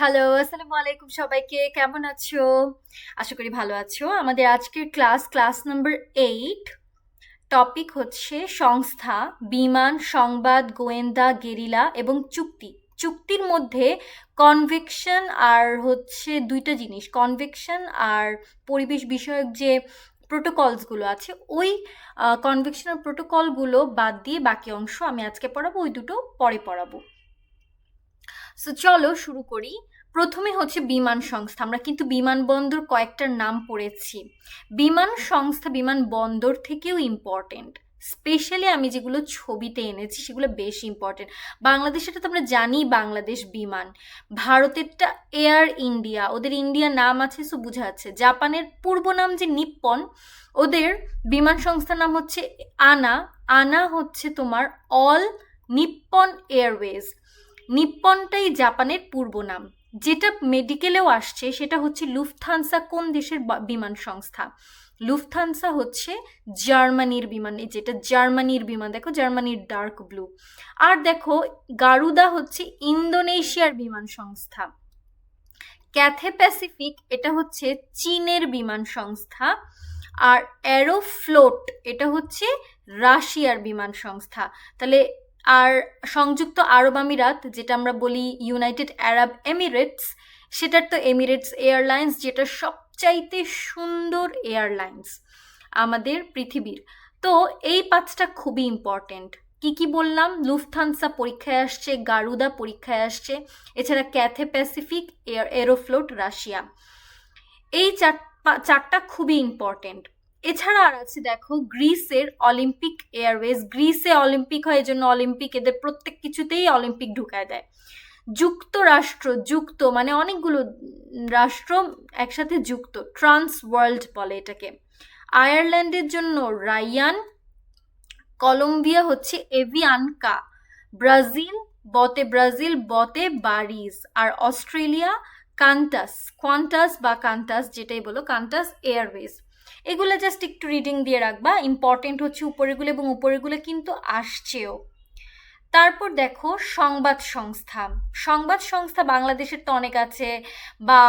Hello আসসালামু আলাইকুম সবাইকে। কেমন আছো? আশা করি ভালো আছো। আমাদের আজকের class class number eight topic হচ্ছে সংস্থা, বিমান, সংবাদ, গোয়েন্দা, গেরিলা এবং চুক্তি। চুক্তির মধ্যে কনভেকশন আর হচ্ছে দুইটা জিনিস কনভেকশন আর পরিবেশ বিষয়ক যে প্রোটোকলসগুলো আছে, ওই কনভেকশন আর প্রোটোকলগুলো বাদ দিয়ে বাকি অংশ আমি আজকে পড়াবো, ওই দুটো পরে পড়াবো। সো চলো শুরু করি। প্রথমে হচ্ছে বিমান সংস্থা। আমরা কিন্তু বিমানবন্দর কয়েকটার নাম পড়েছি। বিমান সংস্থা, বিমান বন্দর থেকেও ইম্পর্টেন্ট স্পেশালি আমি যেগুলো ছবিতে এনেছি, সেগুলো বেশ ইম্পর্টেন্ট বাংলাদেশেরটা তো আমরা জানি বাংলাদেশ বিমান। ভারতেরটা এয়ার ইন্ডিয়া ওদের ইন্ডিয়া নাম আছে সো বোঝা যাচ্ছে। জাপানের পূর্ব নাম যে নিপ্পন, ওদের বিমান সংস্থার নাম হচ্ছে আনা। আনা হচ্ছে তোমার অল নিপ্পন এয়ারওয়েজ নিপ্পনটাই জাপানের পূর্ব নাম। যেটা মেডিকেলেও আসছে, সেটা হচ্ছে লুফথানসা কোন দেশের বিমান সংস্থা? লুফথানসা হচ্ছে জার্মানির বিমান যেটা জার্মানির বিমান, দেখো জার্মানির ডার্ক ব্লু। আর দেখো, গারুদা হচ্ছে ইন্দোনেশিয়ার বিমান সংস্থা। ক্যাথে প্যাসিফিক, এটা হচ্ছে চীনের বিমান সংস্থা। আর অ্যারোফ্লোট, এটা হচ্ছে রাশিয়ার বিমান সংস্থা। তাহলে আর সংযুক্ত আরব আমিরাত, যেটা আমরা বলি ইউনাইটেড আরব এমিরেটস সেটার তো এমিরেটস এয়ারলাইন্স যেটা সবচাইতে সুন্দর এয়ারলাইন্স আমাদের পৃথিবীর। তো এই পাঁচটা খুবই ইম্পর্টেন্ট কি কি বললাম? লুফথানসা পরীক্ষায় আসছে গারুদা পরীক্ষায় আসছে, এছাড়া Cathay Pacific air Aeroflot Russia এই চার চারটা খুবই ইম্পর্টেন্ট এছাড়া আর আছে, দেখো, গ্রিসের অলিম্পিক এয়ারওয়েজ। গ্রিসে অলিম্পিক হয়, এজন্য অলিম্পিক এদের প্রত্যেক কিছুতেই অলিম্পিক ঢুকায় দেয়। যুক্তরাষ্ট্র, যুক্ত মানে অনেকগুলো রাষ্ট্র একসাথে যুক্ত, ট্রান্স ওয়ার্ল্ড বলে এটাকে। আয়ারল্যান্ডের জন্য রায়ান, কলম্বিয়া হচ্ছে এভিয়ানকা, ব্রাজিল, বতে ব্রাজিল, বতে বারিজ, আর অস্ট্রেলিয়া, কান্টাস কোয়ান্টাস বা কান্টাস যেটাই বলো, কান্টাস এয়ারওয়েজ। এগুলো জাস্ট একটু রিডিং দিয়ে রাখবা। ইম্পর্টেন্ট হচ্ছে উপরেগুলো এবং উপরেগুলো কিন্তু আসছেও। তারপর দেখো, সংবাদ সংস্থা। সংবাদ সংস্থা বাংলাদেশের তো অনেক আছে। বা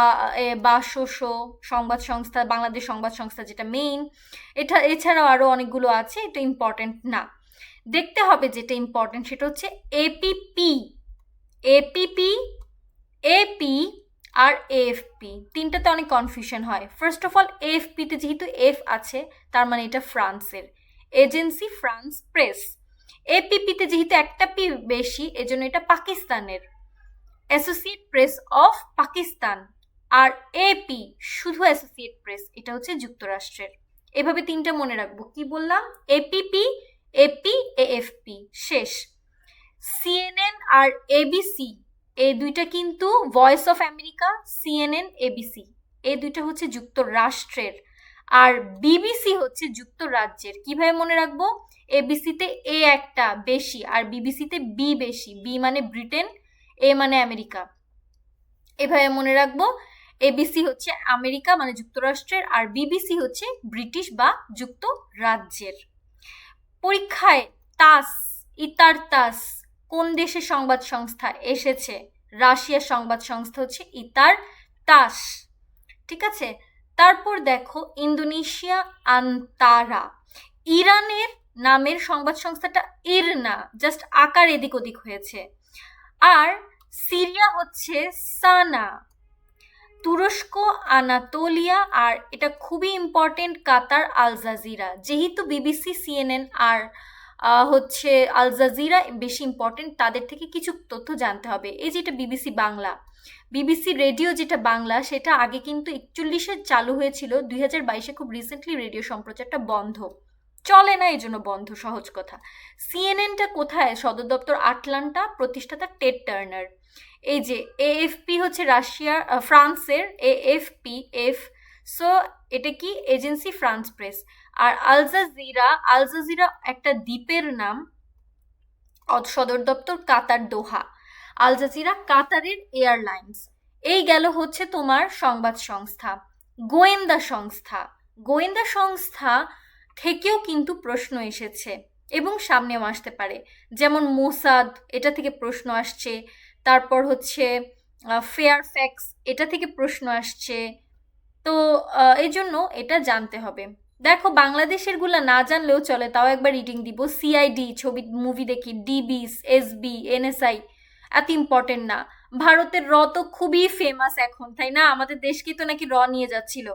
বা শোষো সংবাদ সংস্থা, বাংলাদেশ সংবাদ সংস্থা যেটা মেইন এটা, এছাড়াও আরও অনেকগুলো আছে, এটা ইম্পর্টেন্ট না। দেখতে হবে যেটা ইম্পর্টেন্ট সেটা হচ্ছে এপিপি এপিপি এপি আর এএফপি তিনটাতে অনেক কনফিউশন হয়। ফার্স্ট অফ অল এএফপিতে যেহেতু এফ আছে, তার মানে এটা ফ্রান্সের এজেন্সি ফ্রান্স প্রেস এপিপিতে যেহেতু একটা পি বেশি, এজন্য এটা পাকিস্তানের। অ্যাসোসিয়েট প্রেস অফ পাকিস্তান আর এপি শুধু অ্যাসোসিয়েট প্রেস এটা হচ্ছে যুক্তরাষ্ট্রের। এভাবে তিনটা মনে রাখব। কি বললাম? এপিপি এপি এএফপি শেষ। সিএনএন আর এবিসি এই দুইটা কিন্তু Voice of America CNN ABC এই দুইটা হচ্ছে যুক্তরাষ্ট্রের। আর বিবিসি হচ্ছে যুক্তরাজ্যের। কীভাবে মনে রাখব? এবিসিতে এ একটা বেশি আর বিবিসিতে বি বেশি। বি মানে ব্রিটেন এ মানে আমেরিকা। এভাবে মনে রাখব এবিসি হচ্ছে আমেরিকা মানে যুক্তরাষ্ট্রের আর বিবিসি হচ্ছে ব্রিটিশ বা যুক্তরাজ্যের। পরীক্ষায় তাস, ইতার তাস কোন দেশের সংবাদ সংস্থা এসেছে? রাশিয়ার সংবাদ সংস্থা হচ্ছে ইতার তাস। ঠিক আছে? তারপর দেখো ইন্দোনেশিয়া আন্তারা। ইরানের নামের সংবাদ সংস্থাটা ইরনা জাস্ট আকার এদিক ওদিক হয়েছে। আর সিরিয়া হচ্ছে সানা। তুরস্ক, আনাতোলিয়া আর এটা খুবই ইম্পর্টেন্ট কাতার আল জাজিরা যেহেতু বিবিসি, সিএনএন আর হচ্ছে আল জাজিরা বেশি ইম্পর্টেন্ট তাদের থেকে কিছু তথ্য জানতে হবে। এই যেটা বিবিসি বাংলা, বিবিসি রেডিও যেটা বাংলা, সেটা আগে কিন্তু একচল্লিশে চালু হয়েছিল, দুই হাজার বাইশে খুব রিসেন্টলি রেডিও সম্প্রচারটা বন্ধ। চলে না এই জন্য বন্ধ, সহজ কথা। সিএনএনটা কোথায়? সদর দপ্তর আটলান্টা, প্রতিষ্ঠাতা টেড টার্নার। এই যে এএফপি হচ্ছে রাশিয়ার ফ্রান্সের এএফপি এফ সো এটা কি? Agency France press. আর আলজাজিরা আলজাজিরা একটা দ্বীপের নাম সদর দপ্তর কাতার দোহা। আলজাজিরা কাতারের এয়ারলাইন্স। এই গেল হচ্ছে তোমার সংবাদ সংস্থা, গোয়েন্দা সংস্থা। গোয়েন্দা সংস্থা থেকেও কিন্তু প্রশ্ন এসেছে এবং সামনেও আসতে পারে। যেমন মোসাদ, এটা থেকে প্রশ্ন আসছে। তারপর হচ্ছে ফেয়ার ফ্যাক্স এটা থেকে প্রশ্ন আসছে। তো এই জন্য এটা জানতে হবে। দেখো, বাংলাদেশেরগুলা না জানলেও চলে, তাও একবার রিডিং দিব। সিআইডি ছবি মুভি দেখি ডিবিস এসবি এনএসআই এত ইম্পর্টেন্ট না। ভারতের র তো খুবই ফেমাস এখন, তাই না? আমাদের দেশকে তো নাকি র নিয়ে যাচ্ছিল।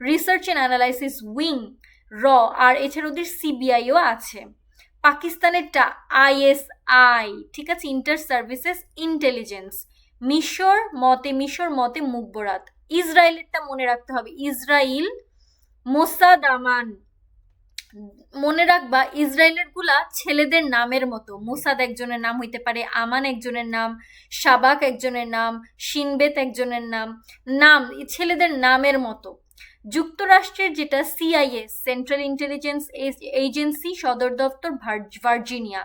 রিসার্চ অ্যান্ড অ্যানালাইসিস উইং র, আর এছাড়া ওদের সিবিআইও আছে। পাকিস্তানেরটা আইএসআই ঠিক আছে? ইন্টার সার্ভিসেস ইন্টেলিজেন্স মিশর মতে মিশর মতে মুকবরাত ইসরায়েলেরটা মনে রাখতে হবে ইসরায়েল মোসাদ আমান। মনে রাখবা, ইসরায়েলেরগুলা ছেলেদের নামের মতো। মোসাদ একজনের নাম হইতে পারে, আমান একজনের নাম, শাবাক একজনের নাম, সিনবেত একজনের নাম। নাম, ছেলেদের নামের মতো। যুক্তরাষ্ট্রের যেটা সিআইএস সেন্ট্রাল ইন্টেলিজেন্স এজেন্সি সদর দপ্তর ভার্জিনিয়া।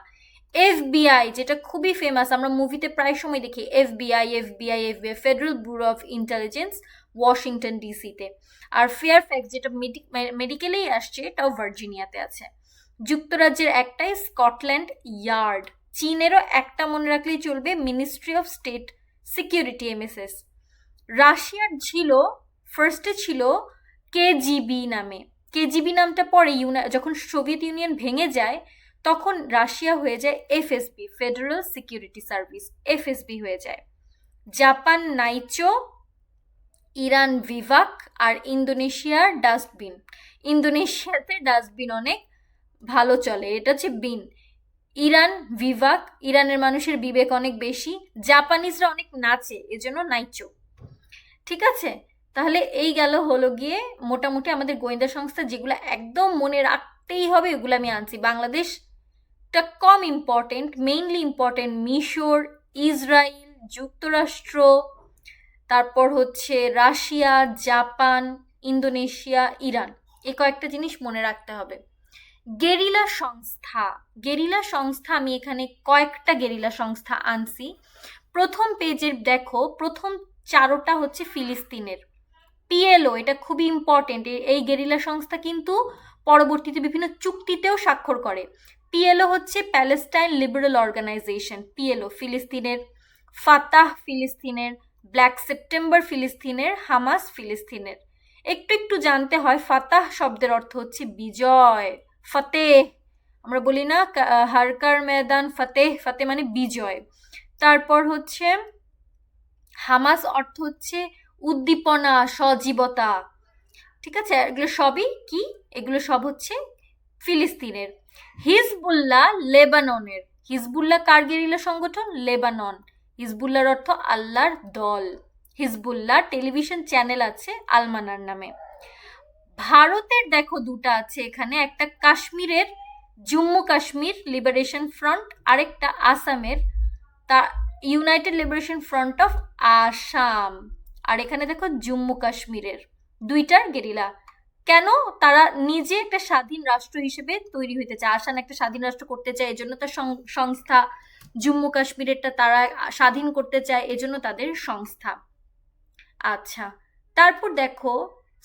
এফবিআই যেটা খুবই ফেমাস আমরা মুভিতে প্রায় সময় দেখি। FBI FBI FBI Federal Bureau of Intelligence Washington ডিসিতে আর ফেয়ারফ্যাক্স যেটা মেডিকেলেই আসছে, এটাও ভার্জিনিয়াতে আছে। যুক্তরাজ্যের একটাই স্কটল্যান্ড ইয়ার্ড চীনেরও একটা মনে রাখলেই চলবে Ministry of State Security MSS রাশিয়ার ছিল ফার্স্টে ছিল কেজিবি নামে। কেজিবি নামটা পরে ইউনা, যখন সোভিয়েত ইউনিয়ন ভেঙে যায়, তখন রাশিয়া হয়ে যায় FSB Federal Security Service FSB হয়ে যায়। জাপান নাইচো ইরান ভিভাক আর ইন্দোনেশিয়ার ডাস্টবিন। ইন্দোনেশিয়াতে ডাস্টবিন অনেক ভালো চলে, এটা হচ্ছে বিন। ইরান ভিভাক ইরানের মানুষের বিবেক অনেক বেশি, জাপানিজরা অনেক নাচে, এজন্য নাইচো। ঠিক আছে? তাহলে এই গেল হলো গিয়ে মোটামুটি আমাদের গোয়েন্দা সংস্থা যেগুলো একদম মনে রাখতেই হবে, এগুলো আমি আনছি। বাংলাদেশটা কম ইম্পর্টেন্ট মেইনলি ইম্পর্টেন্ট মিশর ইসরায়েল যুক্তরাষ্ট্র তারপর হচ্ছে রাশিয়া, জাপান, ইন্দোনেশিয়া, ইরান। এ কয়েকটা জিনিস মনে রাখতে হবে। গেরিলা সংস্থা গেরিলা সংস্থা, আমি এখানে কয়েকটা গেরিলা সংস্থা আনছি। প্রথম পেজের দেখো, প্রথম চারোটা হচ্ছে ফিলিস্তিনের। পিএলও, এটা খুবই ইম্পর্টেন্ট এই গেরিলা সংস্থা কিন্তু পরবর্তীতে বিভিন্ন চুক্তিতেও স্বাক্ষর করে। পিএলও হচ্ছে প্যালেস্টাইন লিবারেল অর্গানাইজেশন, পিএলও, ফিলিস্তিনের ফাতাহ, ফিলিস্তিনের ব্ল্যাক সেপ্টেম্বর ফিলিস্তিনের, হামাস ফিলিস্তিনের। একটু একটু জানতে হয়, ফাতাহ শব্দের অর্থ হচ্ছে বিজয়, ফতেহ। আমরা বলি না হারকার ময়দান, ফতেহ ফতে মানে বিজয়। তারপর হচ্ছে, হামাস অর্থ হচ্ছে উদ্দীপনা, সজীবতা। ঠিক আছে? এগুলো সবই কি? এগুলো সব হচ্ছে ফিলিস্তিনের। হিজবুল্লাহ, লেবাননের। হিজবুল্লাহ কারগেরিলা সংগঠন? লেবানন। হিজবুল্লার অর্থ আল্লাহর দল। হিজবুল্লাহ টেলিভিশন চ্যানেল আছে আলমানার নামে। ভারতের দেখো দুটা আছে এখানে, একটা কাশ্মীরের, জম্মু কাশ্মীর লিবারেশন ফ্রন্ট আরেকটা আসামের, তা United Liberation Front of Assam আর এখানে দেখো জম্মু কাশ্মীরের, দুইটার গেরিলা। কেন তারা নিজে একটা স্বাধীন রাষ্ট্র হিসেবে তৈরি হইতে চায়? আসান একটা স্বাধীন রাষ্ট্র করতে চায়, এজন্য তার সংস্থা জম্মু কাশ্মীরেরটা তারা স্বাধীন করতে চায়, এজন্য তাদের সংস্থা। আচ্ছা তারপর দেখো,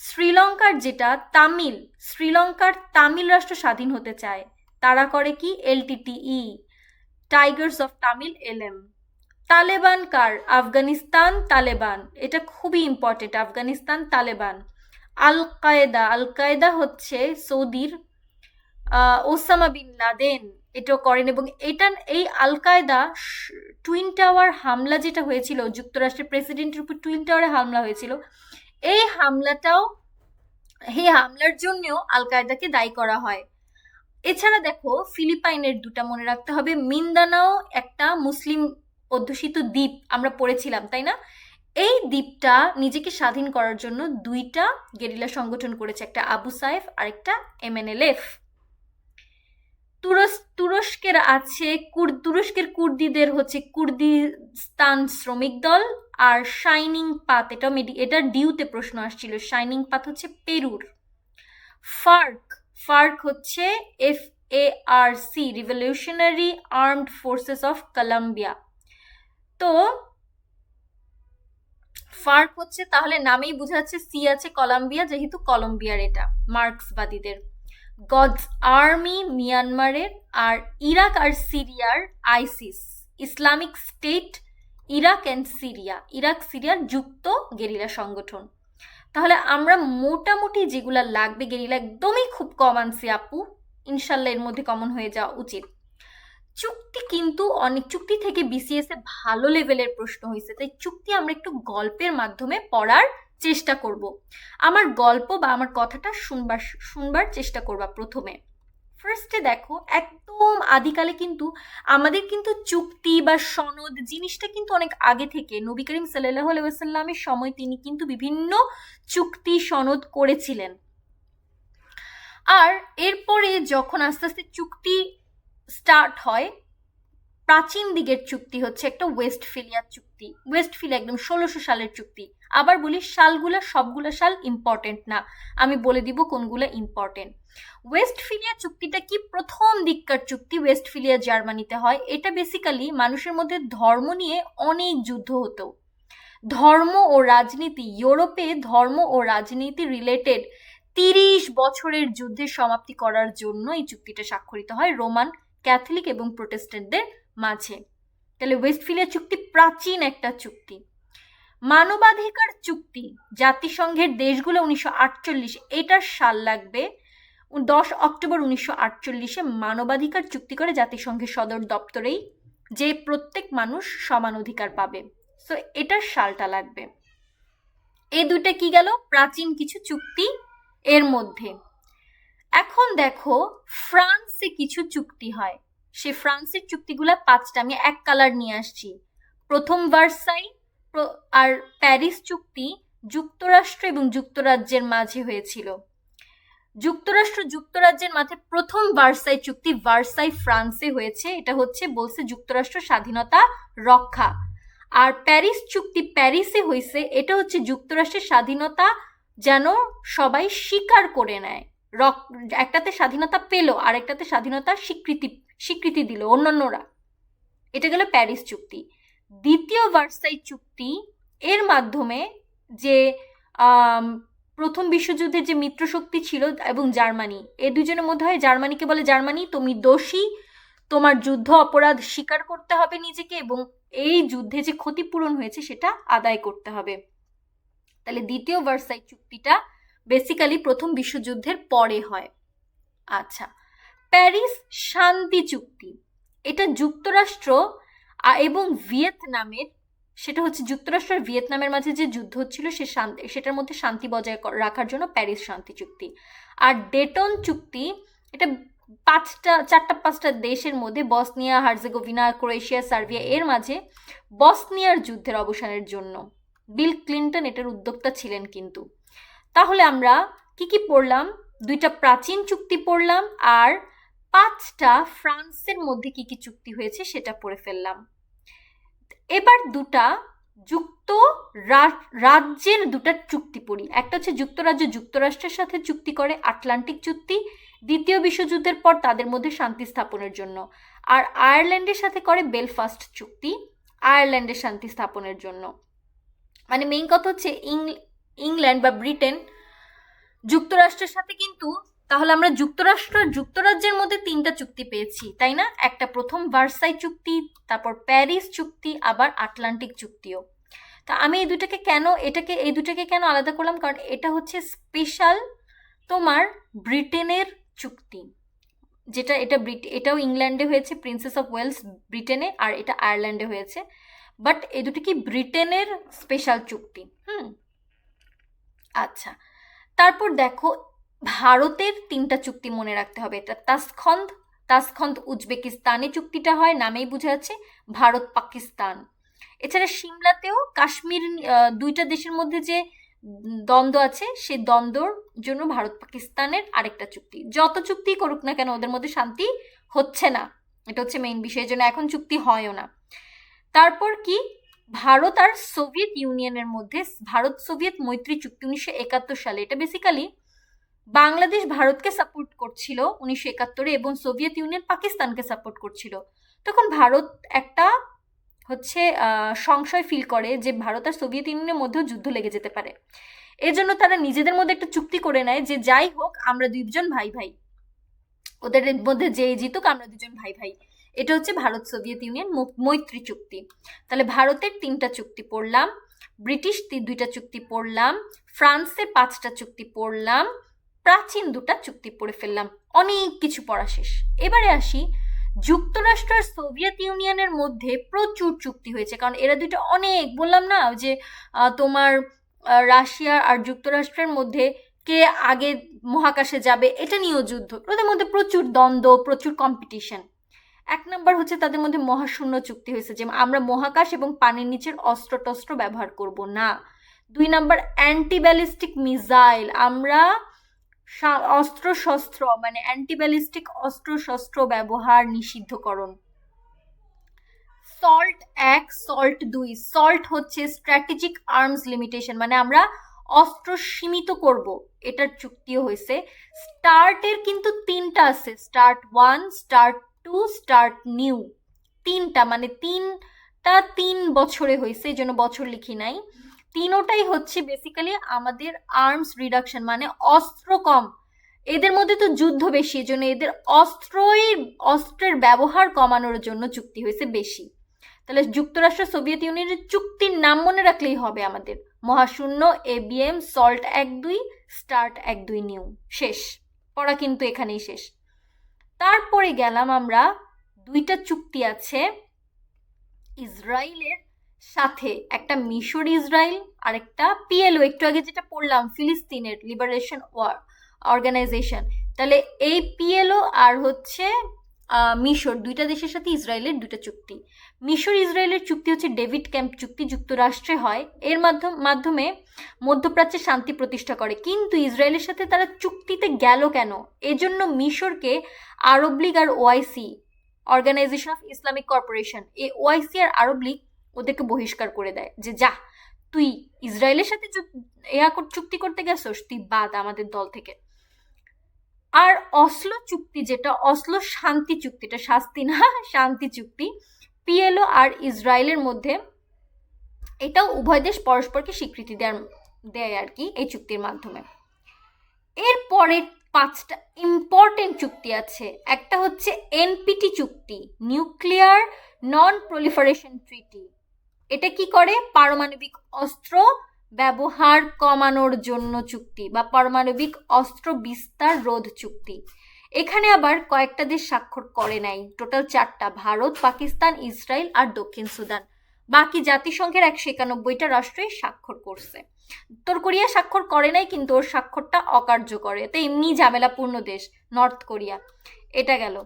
শ্রীলঙ্কার যেটা তামিল, শ্রীলঙ্কার তামিল রাষ্ট্র স্বাধীন হতে চায়, তারা করে কি? LTTE Tigers of Tamil LM Taliban car? Afghanistan Taliban. এটা খুবই ইম্পর্টেন্ট আফগানিস্তান তালেবান। আল কায়দা আল কায়দা হচ্ছে সৌদির ওসামা বিন লাদেন। এটাও করেন এবং এটা, এই আল কায়দা টুইন টাওয়ার হামলা যেটা হয়েছিল, যুক্তরাষ্ট্রের প্রেসিডেন্টের উপর টুইন টাওয়ারে হামলা হয়েছিল, এই হামলাটাও, এই হামলার জন্যও আল কায়দাকে দায়ী করা হয়। এছাড়া দেখো, ফিলিপাইনের দুটা মনে রাখতে হবে, মিন্দানাও একটা মুসলিম অধ্যুষিত দ্বীপ আমরা পড়েছিলাম, তাই না? এই দ্বীপটা নিজেকে স্বাধীন করার জন্য দুইটা গেরিলা সংগঠন করেছে, একটা আবু সাইফ আর একটা এমএনএলএফ তুরস, তুরস্কের আছে তুরস্কের কুর্দিদের হচ্ছে কুর্দিস্তান শ্রমিক দল আর শাইনিং পাত, এটা এটা ডিউতে প্রশ্ন আসছিল, শাইনিং পাত হচ্ছে পেরুর। ফার্ক ফার্ক হচ্ছে F A R C Revolutionary Armed Forces of Colombia তো ফার্ক হচ্ছে, তাহলে নামেই বোঝা যাচ্ছে, সি আছে কলম্বিয়া, যেহেতু কলম্বিয়ার এটা, মার্কসবাদীদের। গডস আর্মি মিয়ানমারের আর ইরাক আর সিরিয়ার ISIS Islamic State Iraq and Syria Iraq সিরিয়ার যুক্ত গেরিলা সংগঠন। তাহলে আমরা মোটামুটি যেগুলা লাগবে গেরিলা একদমই খুব কম আনছি আপু, ইনশাল্লাহ এর মধ্যে কমন হয়ে যাওয়া উচিত। চুক্তি কিন্তু অনেক, চুক্তি থেকে বিসিএস এ ভালো লেভেলের প্রশ্ন হয়েছে তাই চুক্তি আমরা একটু গল্পের মাধ্যমে পড়ার চেষ্টা করব। আমার গল্প বা আমার কথাটা শুনবার শুনবার চেষ্টা করবা প্রথমে। ফার্স্টে দেখো, একদম আদিকালে কিন্তু আমাদের কিন্তু চুক্তি বা সনদ জিনিসটা কিন্তু অনেক আগে থেকে নবী করিম সাল্লাহ আলাইসাল্লামের সময় তিনি কিন্তু বিভিন্ন চুক্তি, সনদ করেছিলেন। আর এরপরে যখন আস্তে আস্তে চুক্তি স্টার্ট হয় প্রাচীন দিকের চুক্তি হচ্ছে একটা ওয়েস্টফিলিয়ার চুক্তি। ওয়েস্ট ওয়েস্টফিলিয়া একদম ষোলোশো সালের চুক্তি। আবার বলি, সালগুলা সবগুলো সাল ইম্পর্টেন্ট না। আমি বলে দিব কোনগুলো ইম্পর্টেন্ট ওয়েস্টফিলিয়া চুক্তিটা কি প্রথম দিককার চুক্তি ওয়েস্টফিলিয়া জার্মানিতে হয়? এটা বেসিক্যালি মানুষের মধ্যে ধর্ম নিয়ে অনেক যুদ্ধ হতো। ধর্ম ও রাজনীতি, ইউরোপে ধর্ম ও রাজনীতি রিলেটেড তিরিশ বছরের যুদ্ধের সমাপ্তি করার জন্য এই চুক্তিটা স্বাক্ষরিত হয়। রোমান ক্যাথলিক এবং প্রোটেস্ট্যান্টদের মাঝে। তাহলে ওয়েস্টফিলিয়া চুক্তি প্রাচীন একটা চুক্তি। মানবাধিকার চুক্তি জাতিসংঘের দেশগুলো উনিশশো আটচল্লিশ, এটার সাল লাগবে দশ অক্টোবর উনিশশো আটচল্লিশে মানবাধিকার চুক্তি করে জাতিসংঘের সদর দপ্তরেই যে প্রত্যেক মানুষ সমান অধিকার পাবে। সো এটার সালটা লাগবে। এই দুইটা কি গেল? প্রাচীন কিছু চুক্তি এর মধ্যে। এখন দেখো, ফ্রান্সে কিছু চুক্তি হয়। সে ফ্রান্সের চুক্তিগুলা পাঁচটা, আমি এক কালার নিয়ে আসছি। প্রথম ভার্সাই আর প্যারিস চুক্তি যুক্তরাষ্ট্র এবং যুক্তরাজ্যের মাঝে হয়েছিল। যুক্তরাষ্ট্র, যুক্তরাজ্যের মাঝে প্রথম ভার্সাই চুক্তি ভার্সাই ফ্রান্সে হয়েছে। এটা হচ্ছে বলছে যুক্তরাষ্ট্র স্বাধীনতা রক্ষা। আর প্যারিস চুক্তি প্যারিসে হয়েছে এটা হচ্ছে যুক্তরাষ্ট্রের স্বাধীনতা যেন সবাই স্বীকার করে নেয়। রক, একটাতে স্বাধীনতা পেল আর একটাতে স্বাধীনতার স্বীকৃতি স্বীকৃতি দিল অন্যান্যরা। এটা গেল প্যারিস চুক্তি। দ্বিতীয় ভার্সাই চুক্তি এর মাধ্যমে যে প্রথম বিশ্বযুদ্ধের যে মিত্রশক্তি ছিল এবং জার্মানি, এ দুজনের মধ্যে হয় জার্মানিকে বলে জার্মানি, তুমি দোষী, তোমার যুদ্ধ অপরাধ স্বীকার করতে হবে নিজেকে এবং এই যুদ্ধে যে ক্ষতিপূরণ হয়েছে সেটা আদায় করতে হবে। তাহলে দ্বিতীয় ভার্সাই চুক্তিটা বেসিক্যালি প্রথম বিশ্বযুদ্ধের পরে হয়। আচ্ছা প্যারিস শান্তি চুক্তি। এটা যুক্তরাষ্ট্র এবং ভিয়েতনামের, সেটা হচ্ছে যুক্তরাষ্ট্র আর ভিয়েতনামের মাঝে যে যুদ্ধ হচ্ছিল, সে শান্তি সেটার মধ্যে শান্তি বজায় রাখার জন্য প্যারিস শান্তি চুক্তি। আর ডেটন চুক্তি, এটা পাঁচটা, চারটা পাঁচটা দেশের মধ্যে, বসনিয়া, হার্জেগোভিনা, ক্রোয়েশিয়া, সার্বিয়া এর মাঝে বসনিয়ার যুদ্ধের অবসানের জন্য। বিল ক্লিন্টন এটার উদ্যোক্তা ছিলেন কিন্তু। তাহলে আমরা কি কি পড়লাম? দুইটা প্রাচীন চুক্তি পড়লাম আর পাঁচটা ফ্রান্সের মধ্যে কি কি চুক্তি হয়েছে সেটা পড়ে ফেললাম। এবার দুটা যুক্ত রাজ্যের দুটা চুক্তি পড়ি। একটা হচ্ছে যুক্তরাজ্য যুক্তরাষ্ট্রের সাথে চুক্তি করে, আটলান্টিক চুক্তি। দ্বিতীয় বিশ্বযুদ্ধের পর তাদের মধ্যে শান্তি স্থাপনের জন্য। আর আয়ারল্যান্ডের সাথে করে বেলফাস্ট চুক্তি, আয়ারল্যান্ডের শান্তি স্থাপনের জন্য। মানে মেইন কথা হচ্ছে ইংল্যান্ড বা ব্রিটেন যুক্তরাষ্ট্রের সাথে কিন্তু তাহলে আমরা যুক্তরাষ্ট্র, যুক্তরাজ্যের মধ্যে তিনটা চুক্তি পেয়েছি, তাই না? একটা প্রথম ভার্সাই চুক্তি, তারপর প্যারিস চুক্তি, আবার আটলান্টিক চুক্তিও। তা আমি এই দুটাকে কেন, এটাকে, এই দুটাকে কেন আলাদা করলাম? কারণ এটা হচ্ছে স্পেশাল তোমার ব্রিটেনের চুক্তি। যেটা, এটা এটাও ইংল্যান্ডে হয়েছে, প্রিন্সেস অফ ওয়েলস ব্রিটেনে, আর এটা আয়ারল্যান্ডে হয়েছে। বাট এই দুটো কি ব্রিটেনের স্পেশাল চুক্তি? হুম। আচ্ছা। তারপর দেখো ভারতের তিনটা চুক্তি মনে রাখতে হবে। এটা তাসখন্দ তাসখন্দ উজবেকিস্তানে চুক্তিটা হয়, নামেই বোঝা যাচ্ছে, ভারত পাকিস্তান। এছাড়া সিমলাতেও কাশ্মীর দুইটা দেশের মধ্যে যে দ্বন্দ্ব আছে সেই দ্বন্দ্বর জন্য ভারত পাকিস্তানের আরেকটা চুক্তি। যত চুক্তি করুক না কেন, ওদের মধ্যে শান্তি হচ্ছে না। এটা হচ্ছে মেইন বিষয়ের জন্য এখন চুক্তি হয়ও না। তারপর কি? ভারত আর সোভিয়েত ইউনিয়নের মধ্যে ভারত সোভিয়েত মৈত্রী চুক্তি উনিশশো একাত্তর সালে। এটা বেসিক্যালি বাংলাদেশ ভারতকে সাপোর্ট করছিল উনিশশো একাত্তরে এবং সোভিয়েত ইউনিয়ন পাকিস্তানকে সাপোর্ট করছিল। তখন ভারত একটা হচ্ছে সংশয় ফিল করে যে ভারত আর সোভিয়েত ইউনিয়নের মধ্যেও যুদ্ধ লেগে যেতে পারে। এজন্য তারা নিজেদের মধ্যে একটা চুক্তি করে নেয় যে যাই হোক, আমরা দুইজন ভাই ভাই। ওদের মধ্যে যেই জিতুক, আমরা দুজন ভাই ভাই। এটা হচ্ছে ভারত সোভিয়েত ইউনিয়ন মৈত্রী চুক্তি। তাহলে ভারতের তিনটা চুক্তি পড়লাম, ব্রিটিশ দুইটা চুক্তি পড়লাম ফ্রান্সের পাঁচটা চুক্তি পড়লাম প্রাচীন দুটা চুক্তি পড়ে ফেললাম। অনেক কিছু পড়া শেষ। এবারে আসি, যুক্তরাষ্ট্র আর সোভিয়েত ইউনিয়নের মধ্যে প্রচুর চুক্তি হয়েছে। কারণ এরা দুটো অনেক, বললাম না যে তোমার রাশিয়া আর যুক্তরাষ্ট্রের মধ্যে কে আগে মহাকাশে যাবে, এটা নিয়েও যুদ্ধ। ওদের মধ্যে প্রচুর দ্বন্দ্ব, প্রচুর কম্পিটিশন এক নম্বর হচ্ছে তাদের মধ্যে মহাশূন্য চুক্তি হয়েছে, যে আমরা মহাকাশ এবং পানির নিচের অস্ত্র টস্ত্র ব্যবহার করব না। দুই নম্বর অ্যান্টি ব্যালিস্টিক মিসাইল আমরা সা- অস্ত্র শস্ত্র মানে অ্যান্টিব্যালিস্টিক অস্ত্রশস্ত্র অস্ত্র শস্ত্র ব্যবহার নিষিদ্ধকরণ। সল্ট এক সল্ট দুই। সল্ট হচ্ছে স্ট্র্যাটেজিক আর্মস লিমিটেশন মানে আমরা অস্ত্র সীমিত করব। এটার চুক্তিও হয়েছে। স্টার্টের কিন্তু তিনটা আছে। START one START two START new তিনটা মানে তিনটা তিন বছরে হয়েছে, এই জন্য বছর লিখি নাই। তিনোটাই হচ্ছে বেসিক্যালি আমাদের আর্মস রিডাকশন মানে অস্ত্র কম। এদের মধ্যে তো যুদ্ধ বেশি জন্য এদের অস্ত্রই, অস্ত্রের ব্যবহার কমানোর জন্য চুক্তি হয়েছে বেশি। তাহলে যুক্তরাষ্ট্র, সোভিয়েত ইউনিয়নের চুক্তির নাম মনে রাখলেই হবে আমাদের। মহাশূন্য এবিএম সল্ট এক দুই স্টার্ট এক দুই নিউ শেষ। পড়া কিন্তু এখানেই শেষ। তারপরে গেলাম আমরা, দুইটা চুক্তি আছে, ইসরায়েলের সাথে একটা মিশর ইসরায়েল আর একটা পিএলও, একটু আগে যেটা পড়লাম, ফিলিস্তিনের লিবারেশন ওয়ার অর্গানাইজেশন তাহলে এই পিএলও আর হচ্ছে মিশর, দুইটা দেশের সাথে ইসরায়েলের দুইটা চুক্তি। মিশর ইসরায়েলের চুক্তি হচ্ছে ডেভিড ক্যাম্প চুক্তি, যুক্তরাষ্ট্রে হয়। এর মাধ্যম, মাধ্যমে মধ্যপ্রাচ্যে শান্তি প্রতিষ্ঠা করে। কিন্তু ইসরায়েলের সাথে তারা চুক্তিতে গেল কেন? এজন্য মিশরকে Arab League R OIC Organisation of Islamic Corporation এই ওআইসি আর আরব লীগ ওদেরকে বহিষ্কার করে দেয় যে, যা, তুই ইসরায়েলের সাথে ইয়া চুক্তি করতে গেছস, তুই বাদ আমাদের দল থেকে। আর অসলো চুক্তি যেটা, অসলো শান্তি চুক্তিটা শাস্তি না, শান্তি চুক্তি, পিএলও আর ইসরায়েলের মধ্যে এটাও উভয় দেশ পরস্পরকে স্বীকৃতি দেয় দেয় আর কি এই চুক্তির মাধ্যমে। এরপরে পাঁচটা ইম্পর্টেন্ট চুক্তি আছে। একটা হচ্ছে এনপিটি চুক্তি, নিউক্লিয়ার নন প্রলিফারেশন ট্রিটি। এটা কি করে? পারমাণবিক অস্ত্র ব্যবহার কমানোর জন্য চুক্তি বা পারমাণবিক অস্ত্র বিস্তার রোধ চুক্তি। এখানে আবার কয়েকটা দেশ স্বাক্ষর করে নাই। টোটাল চারটা, ভারত, পাকিস্তান, ইসরায়েল আর দক্ষিণ সুদান। বাকি জাতিসংঘের একশো একানব্বইটা রাষ্ট্রই স্বাক্ষর করছে। উত্তর কোরিয়া স্বাক্ষর করে নাই, কিন্তু ওর স্বাক্ষরটা অকার্যকর। এতে এমনি ঝামেলাপূর্ণ দেশ, নর্থ কোরিয়া। এটা গেল।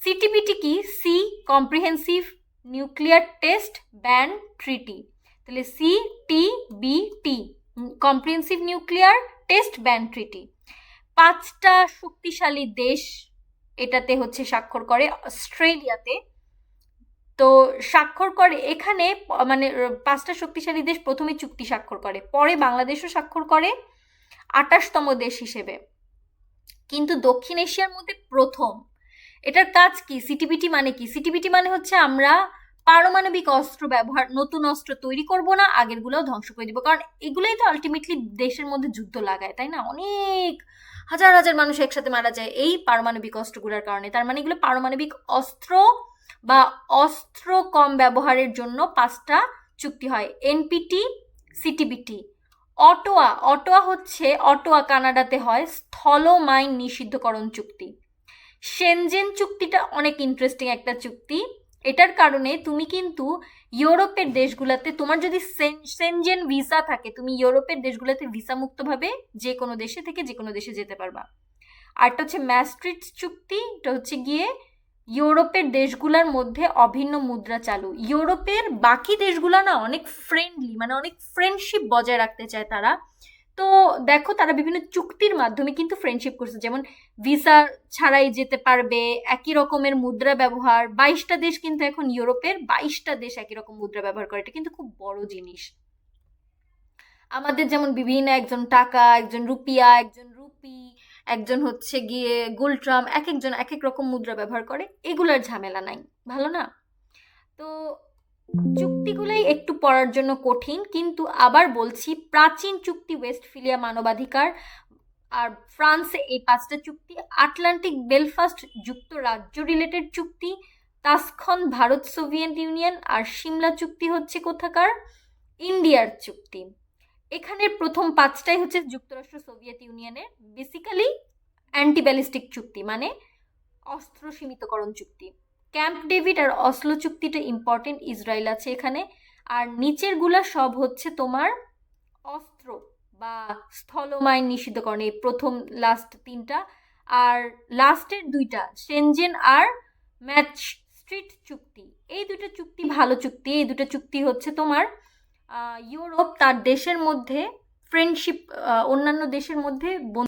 সিটিপিটি কি? C, comprehensive nuclear test ban treaty. তাহলে C T B T comprehensive nuclear test ban treaty পাঁচটা শক্তিশালী দেশ এটাতে হচ্ছে স্বাক্ষর করে, অস্ট্রেলিয়াতে। তো স্বাক্ষর করে, এখানে মানে পাঁচটা শক্তিশালী দেশ প্রথমে চুক্তি স্বাক্ষর করে, পরে বাংলাদেশও স্বাক্ষর করে আটাশতম দেশ হিসেবে। কিন্তু দক্ষিণ এশিয়ার মধ্যে প্রথম এটার কাজ কি? সিটিবিটি মানে কি? সিটিবিটি মানে হচ্ছে আমরা পারমাণবিক অস্ত্র ব্যবহার, নতুন অস্ত্র তৈরি করব না, আগেরগুলোও ধ্বংস করে দিব। কারণ এগুলোই তো আলটিমেটলি দেশের মধ্যে যুদ্ধ লাগায়, তাই না? অনেক হাজার হাজার মানুষ একসাথে মারা যায় এই পারমাণবিক অস্ত্রগুলোর কারণে। তার মানে এগুলো পারমাণবিক অস্ত্র বা অস্ত্র কম ব্যবহারের জন্য পাঁচটা চুক্তি হয়। এনপিটি সিটিবিটি অটোয়া অটোয়া হচ্ছে, অটোয়া কানাডাতে হয় স্থল মাইন নিষিদ্ধকরণ চুক্তি। সেনজেন চুক্তিটা অনেক ইন্টারেস্টিং একটা চুক্তি। এটার কারণে তুমি কিন্তু ইউরোপের দেশগুলোতে, তোমার যদি সেন- সেনজেন ভিসা থাকে, তুমি ইউরোপের দেশগুলোতে ভিসা মুক্তভাবে যে কোনো দেশে থেকে যে কোনো দেশে যেতে পারবা। আরটা হচ্ছে ম্যাস্ট্রিট চুক্তি, এটা হচ্ছে গিয়ে ইউরোপের দেশগুলোর মধ্যে অভিন্ন মুদ্রা চালু। ইউরোপের বাকি দেশগুলো না অনেক ফ্রেন্ডলি মানে অনেক ফ্রেন্ডশিপ বজায় রাখতে চায় তারা। তো দেখো তারা বিভিন্ন চুক্তির মাধ্যমে কিন্তু ফ্রেন্ডশিপ করছে। যেমন ভিসা ছাড়াই যেতে পারবে, একই রকমের মুদ্রা ব্যবহার। বাইশটা দেশ কিন্তু এখন ইউরোপের বাইশটা দেশ একই রকম মুদ্রা ব্যবহার করে। এটা কিন্তু খুব বড় জিনিস। আমাদের যেমন বিভিন্ন একজন টাকা, একজন রুপিয়া, একজন রুপি, একজন হচ্ছে গিয়ে গুলট্রাম এক একজন এক এক রকম মুদ্রা ব্যবহার করে। এগুলার ঝামেলা নাই। ভালো না? তো চুক্তিগুলোই একটু পড়ার জন্য কঠিন, কিন্তু আবার বলছি প্রাচীন চুক্তি ওয়েস্টফিলিয়া মানবাধিকার আর ফ্রান্সে এই পাঁচটা চুক্তি, আটলান্টিক বেলফাস্ট যুক্তরাজ্য রিলেটেড চুক্তি তাসখন ভারত সোভিয়েত ইউনিয়ন আর সিমলা চুক্তি হচ্ছে কোথাকার? ইন্ডিয়ার চুক্তি। এখানের প্রথম পাঁচটাই হচ্ছে যুক্তরাষ্ট্র সোভিয়েত ইউনিয়নের বেসিক্যালি অ্যান্টিব্যালিস্টিক চুক্তি মানে অস্ত্র সীমিতকরণ চুক্তি। ক্যাম্প ডেভিড আর অসলো চুক্তিটা ইম্পর্টেন্ট ইসরায়েল আছে এখানে। আর নিচেরগুলা সব হচ্ছে তোমার অস্ত্র বা স্থলমাইন নিষিদ্ধকরণ, এই প্রথম লাস্ট তিনটা। আর লাস্টের দুইটা সেনজেন আর ম্যাচ স্ট্রিট চুক্তি। এই দুটো চুক্তি ভালো চুক্তি, এই দুটো চুক্তি হচ্ছে তোমার ইউরোপ তার দেশের মধ্যে ফ্রেন্ডশিপ অন্যান্য দেশের মধ্যে